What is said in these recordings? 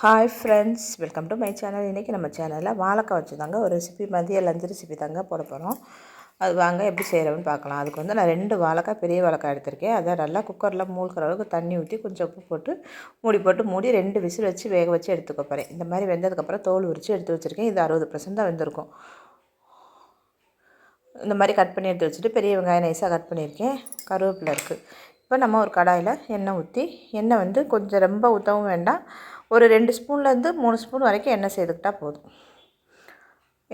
Hi friends welcome to my channel இன்றைக்கி நம்ம சேனலில் வாழைக்காய் வச்சு தாங்க ஒரு ரெசிபி மதிய லஞ்சு ரெசிபி தாங்க போட போகிறோம் அது வாங்க எப்படி செய்கிறோம்னு பார்க்கலாம். அதுக்கு வந்து நான் ரெண்டு வாழைக்காய் பெரிய வாழைக்காய் எடுத்திருக்கேன். அதை நல்லா குக்கரில் மூழ்கிற அளவுக்கு தண்ணி ஊற்றி கொஞ்சம் உப்பு போட்டு மூடி போட்டு மூடி ரெண்டு விசில் வச்சு வேக வச்சு எடுத்துக்க போகிறேன் இந்த மாதிரி வெந்ததுக்கப்புறம் தோல் உரித்து எடுத்து வச்சுருக்கேன். இது அறுபது பர்சன்ட் தான் வெந்திருக்கும். இந்த மாதிரி கட் பண்ணி எடுத்து வச்சுட்டு பெரிய வெங்காயம் நைஸாக கட் பண்ணியிருக்கேன். கருவேப்பிலை இருக்குது இப்போ நம்ம ஒரு கடாயில் எண்ணெய் ஊற்றி எண்ணெய் வந்து கொஞ்சம் ரொம்ப ஊற்றவும் வேண்டாம். ஒரு ரெண்டு ஸ்பூன்லேருந்து மூணு ஸ்பூன் வரைக்கும் எண்ணெய் சேர்த்துக்கிட்டால் போதும்.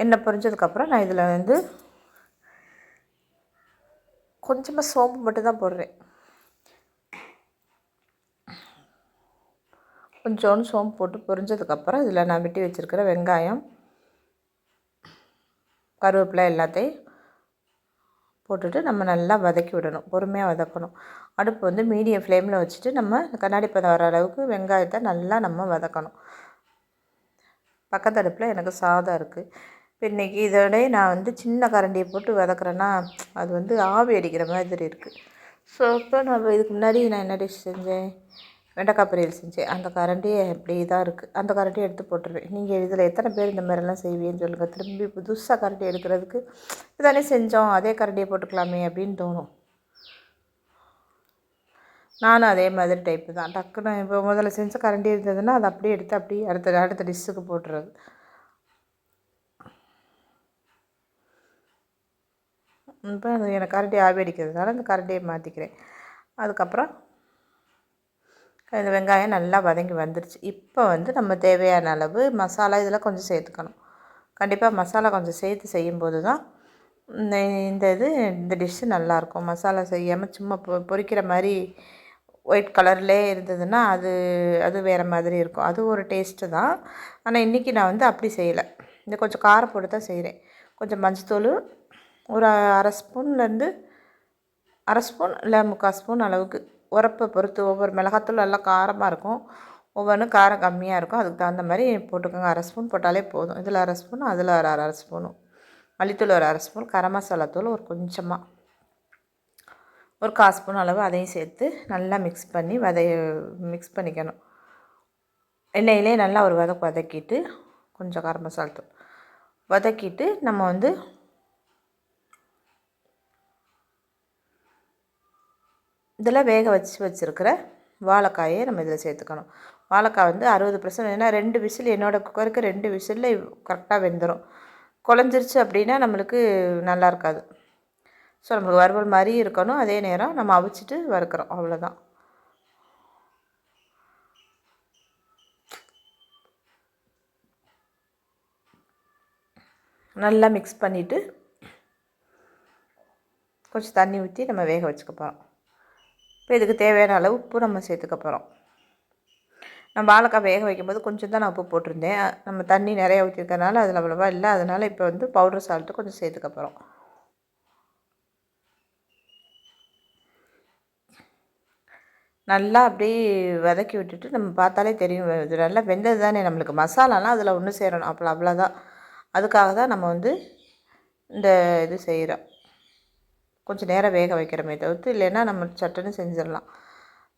எண்ணெய் பொரிஞ்சதுக்கப்புறம் நான் இதில் வந்து கொஞ்சமாக சோம்பு மட்டும் தான் போடுறேன். கொஞ்சோண்டு சோம்பு போட்டு பொரிஞ்சதுக்கப்புறம் இதில் நான் வெட்டி வச்சுருக்கிற வெங்காயம் கருவேப்பிலை எல்லாத்தையும் போட்டுட்டு நம்ம நல்லா வதக்கி விடணும். பொறுமையாக வதக்கணும். அடுப்பு வந்து மீடியம் ஃப்ளேமில் வச்சுட்டு நம்ம கண்ணாடி பதம் வர அளவுக்கு வெங்காயத்தை நல்லா நம்ம வதக்கணும். பக்கத்து அடுப்பில் எனக்கு சாதம் இருக்குது இப்போ இன்றைக்கி இதோடய நான் வந்து சின்ன கரண்டியை போட்டு வதக்குறேன்னா அது வந்து ஆவி அடிக்கிற மாதிரி இருக்குது ஸோ இப்போ நம்ம இதுக்கு முன்னாடி நான் என்ன டிஷ் செஞ்சேன்? வெண்டைக்காய் பொரியல் செஞ்சேன். அந்த கரண்டியே அப்படி இதாக இருக்குது அந்த கரண்டியை எடுத்து போட்டுருவேன். நீங்கள் இதில் எத்தனை பேர் இந்த மாதிரிலாம் செய்வீன்னு சொல்லுங்கள் திரும்பி புதுசாக கரண்டி எடுக்கிறதுக்கு இதானே செஞ்சோம். அதே கரண்டியை போட்டுக்கலாமே அப்படின்னு தோணும். நானும் அதே மாதிரி டைப்பு தான். டக்குன்னு இப்போ முதல்ல செஞ்ச கரண்டி இருந்ததுன்னா அதை அப்படியே எடுத்து அப்படியே அடுத்த அடுத்த டிஷ்ஷுக்கு போட்டுறது. இப்போ எனக்கு கரண்டி ஆவி அடிக்கிறதுனால அந்த கரண்டியை மாற்றிக்கிறேன் அதுக்கப்புறம் இந்த வெங்காயம் நல்லா வதங்கி வந்துடுச்சு இப்போ வந்து நம்ம தேவையான அளவு மசாலா இதெல்லாம் கொஞ்சம் சேர்த்துக்கணும். கண்டிப்பாக மசாலா கொஞ்சம் சேர்த்து செய்யும்போது தான் இந்த இந்த இது இந்த டிஷ்ஷு நல்லாயிருக்கும். மசாலா செய்யாமல் சும்மா பொ பொரிக்கிற மாதிரி ஒயிட் கலர்லேயே இருந்ததுன்னா அது அது வேறு மாதிரி இருக்கும். அது ஒரு டேஸ்ட்டு தான். ஆனால் இன்றைக்கி நான் வந்து அப்படி செய்யலை. இந்த கொஞ்சம் காரம் போட்டு தான் செய்கிறேன் கொஞ்சம் மஞ்சத்தூள் ஒரு அரை ஸ்பூன்லேருந்து அரை ஸ்பூன் இல்லை முக்கால் ஸ்பூன் அளவுக்கு உரப்பை பொறுத்து ஒவ்வொரு மிளகாத்தூள் நல்லா காரமாக இருக்கும். ஒவ்வொன்றும் காரம் கம்மியாக இருக்கும். அதுக்கு தகுந்த மாதிரி போட்டுக்கோங்க. அரை ஸ்பூன் போட்டாலே போதும். இதில் அரை ஸ்பூன் அதில் ஒரு அரை ஸ்பூனும் மல்லித்தூள் ஒரு அரை ஸ்பூன் கரம் மசாலா தூள் ஒரு கொஞ்சமாக ஒரு கால் ஸ்பூன் அளவு அதையும் சேர்த்து நல்லா மிக்ஸ் பண்ணி வதைய மிக்ஸ் பண்ணிக்கணும். எண்ணெயிலே நல்லா ஒரு வதக்கு வதக்கிட்டு கொஞ்சம் கரம் மசாலா தூள் வதக்கிட்டு நம்ம வந்து இதில் வேக வச்சு வச்சுருக்கிற வாழைக்காயை நம்ம இதில் சேர்த்துக்கணும். வாழைக்காய் வந்து அறுபது பர்சன்ட் ஏன்னா ரெண்டு விசில் என்னோடய குக்கருக்கு ரெண்டு விசிலில் கரெக்டாக வெந்துடும் குழஞ்சிருச்சு அப்படின்னா நம்மளுக்கு நல்லா இருக்காது. ஸோ நம்மளுக்கு வறுவல் மாதிரி இருக்கணும். அதே நேரம் நம்ம அவிச்சிட்டு வறுக்கிறோம். அவ்வளோதான். நல்லா மிக்ஸ் பண்ணிவிட்டு கொஞ்சம் தண்ணி ஊற்றி நம்ம வேக வச்சுக்க போகிறோம் இப்போ இதுக்கு தேவையான அளவு உப்பு நம்ம சேர்த்துக்க போகிறோம் நம்ம வாழைக்காய் வேக வைக்கும்போது கொஞ்சம் தான் நான் உப்பு போட்டிருந்தேன். நம்ம தண்ணி நிறையா ஊற்றிருக்கனால அதில் அவ்வளோவா இல்லை. அதனால் இப்போ வந்து பவுடர் சால்ட்டு கொஞ்சம் சேர்த்துக்க போகிறோம் நல்லா அப்படியே வதக்கி விட்டுட்டு நம்ம பார்த்தாலே தெரியும். இது நல்லா வெந்தது தானே நம்மளுக்கு. மசாலாலாம் அதில் ஒன்று சேரணும். அப்போ அவ்வளோதான் அதுக்காக தான் நம்ம வந்து இந்த இது செய்கிறோம் கொஞ்சம் நேரம் வேக வைக்கிறமே தவிர்த்து இல்லைன்னா நம்ம சட்டுன்னு செஞ்சிடலாம்.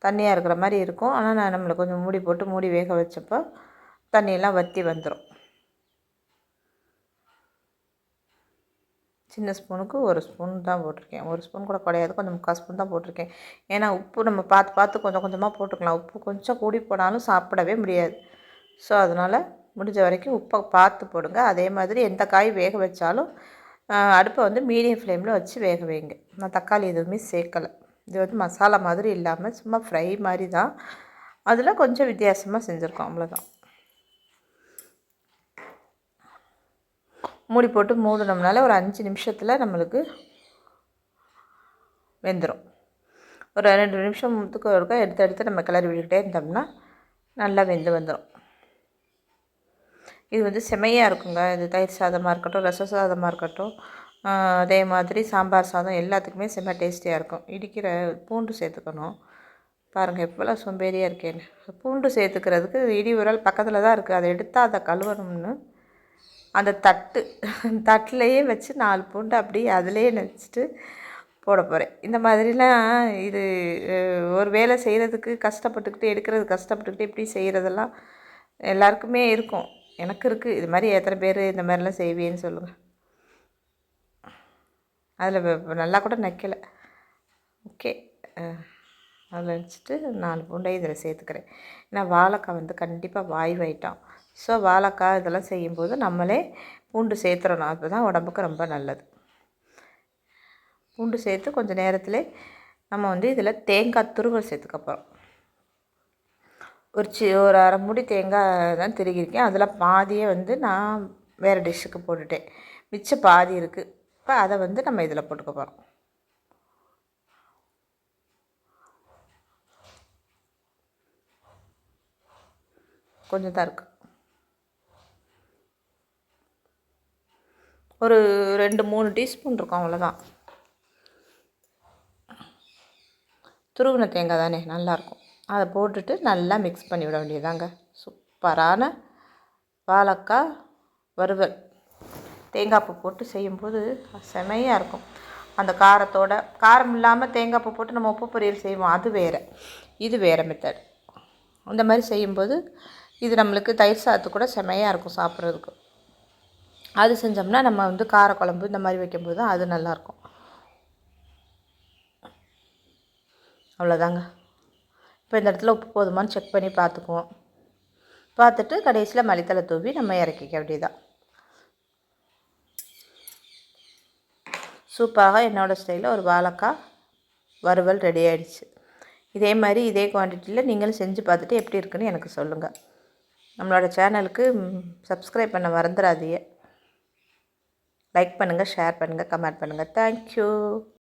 தண்ணியாக இருக்கிற மாதிரி இருக்கும். ஆனால் நான் நம்மளை கொஞ்சம் மூடி போட்டு மூடி வேக வச்சப்போ தண்ணியெல்லாம் வற்றி வந்துடும் சின்ன ஸ்பூனுக்கு ஒரு ஸ்பூன் தான் போட்டிருக்கேன். ஒரு ஸ்பூன் கூட கிடையாது. கொஞ்சம் முக்கால் ஸ்பூன் தான் போட்டிருக்கேன். ஏன்னா உப்பு நம்ம பார்த்து பார்த்து கொஞ்சம் கொஞ்சமாக போட்டுக்கலாம். உப்பு கொஞ்சம் கூடி போனாலும் சாப்பிடவே முடியாது. ஸோ அதனால் முடிஞ்ச வரைக்கும் உப்பை பார்த்து போடுங்க. அதே மாதிரி எந்த காய் வேக வச்சாலும் அடுப்பை வந்து மீடியம் ஃப்ளேமில் வச்சு வேக வைங்க. நான் தக்காளி எதுவுமே சேர்க்கலை. இது வந்து மசாலா மாதிரி இல்லாமல் சும்மா ஃப்ரை மாதிரி தான். அதில் கொஞ்சம் வித்தியாசமாக செஞ்சுருக்கோம். அவ்வளோதான் மூடி போட்டு மூடினோம்னால ஒரு அஞ்சு நிமிஷத்தில் நம்மளுக்கு வெந்துடும் ஒரு ரெண்டு நிமிஷம் முத்துக்கு ஒருக்கா எடுத்து எடுத்து நம்ம கிளறி விட்டுக்கிட்டே இருந்தோம்னா நல்லா வெந்து வந்துடும் இது வந்து செமையாக இருக்குங்க. இது தயிர் சாதமாக இருக்கட்டும் ரச சாதமாக இருக்கட்டும் அதே மாதிரி சாம்பார் சாதம் எல்லாத்துக்குமே செம்ம டேஸ்டியாக இருக்கும். இடிக்கிற பூண்டு சேர்த்துக்கணும். பாருங்கள் எவ்வளோ சோம்பேறியாக இருக்கேன்னு. பூண்டு சேர்த்துக்கிறதுக்கு இடி உரல் பக்கத்தில் தான் இருக்குது அதை எடுத்தால் அதை கழுவணும்னு அந்த தட்டு தட்டிலையே வச்சு நாலு பூண்டு அப்படியே அதிலே நினச்சிட்டு போட போகிறேன் இந்த மாதிரிலாம் இது ஒரு வேலை செய்கிறதுக்கு கஷ்டப்பட்டுக்கிட்டு எடுக்கிறது கஷ்டப்பட்டுக்கிட்டு இப்படி செய்கிறதெல்லாம் எல்லாருக்குமே இருக்கும். எனக்கு இருக்குது இது மாதிரி எத்தனை பேர் இந்த மாதிரிலாம் செய்வேன்னு சொல்லுங்கள் அதில் நல்லா கூட நிற்கலை ஓகே. அதில் வச்சுட்டு நாலு பூண்டை இதில் சேர்த்துக்கிறேன். ஏன்னா வாழைக்காய் வந்து கண்டிப்பாக வாய் வைட்டோம். ஸோ வாழைக்காய் இதெல்லாம் செய்யும்போது நம்மளே பூண்டு சேர்த்துறணும். அதுதான் தான் உடம்புக்கு ரொம்ப நல்லது. பூண்டு சேர்த்து கொஞ்சம் நேரத்தில் நம்ம வந்து இதில் தேங்காய் துருவல் சேர்த்துக்க போகிறோம் ஒரு சி ஒரு அரை மூடி தேங்காய் தான் திருகியிருக்கேன். அதில் பாதியை வந்து நான் வேறு டிஷ்ஷுக்கு போட்டுட்டேன். மிச்சம் பாதி இருக்குது இப்போ அதை வந்து நம்ம இதில் போட்டுக்க போகிறோம். கொஞ்சம் தான் இருக்குது ஒரு ரெண்டு மூணு டீஸ்பூன் இருக்கும் அவ்வளோதான். துருவின தேங்காய் தானே நல்லாயிருக்கும் அதை போட்டுட்டு நல்லா மிக்ஸ் பண்ணி விட வேண்டியதாங்க சூப்பரான வாழைக்காய் வறுவல். தேங்காய் பூ போட்டு செய்யும்போது செமையாக இருக்கும். அந்த காரத்தோட காரம் இல்லாமல் தேங்காய் பூ போட்டு நம்ம உப்பு பொரியல் செய்வோம். அது வேறு. இது வேறு மெத்தட் அந்த மாதிரி செய்யும்போது இது நம்மளுக்கு தயிர் சாத்து கூட செமையாக இருக்கும் சாப்பிட்றதுக்கு. அது செஞ்சோம்னா நம்ம வந்து காரக்குழம்பு இந்த மாதிரி வைக்கும்போது தான் அது நல்லாயிருக்கும் அவ்வளோதாங்க இப்போ இந்த இடத்துல உப்பு போதுமான்னு செக் பண்ணி பார்த்துக்குவோம். பார்த்துட்டு கடைசியில் மளித்தலை தூவி நம்ம இறக்கிக்க வேண்டியதான் சூப்பராக என்னோடய ஸ்டைலில் ஒரு வாழைக்காய் வறுவல் ரெடி ஆகிடுச்சு இதே மாதிரி இதே குவான்டிட்டியில் நீங்களும் செஞ்சு பார்த்துட்டு எப்படி இருக்குன்னு எனக்கு சொல்லுங்கள் நம்மளோட சேனலுக்கு சப்ஸ்கிரைப் பண்ண மறந்துடாதீங்க. லைக் பண்ணுங்கள் ஷேர் பண்ணுங்கள் கமெண்ட் பண்ணுங்கள் தேங்க்யூ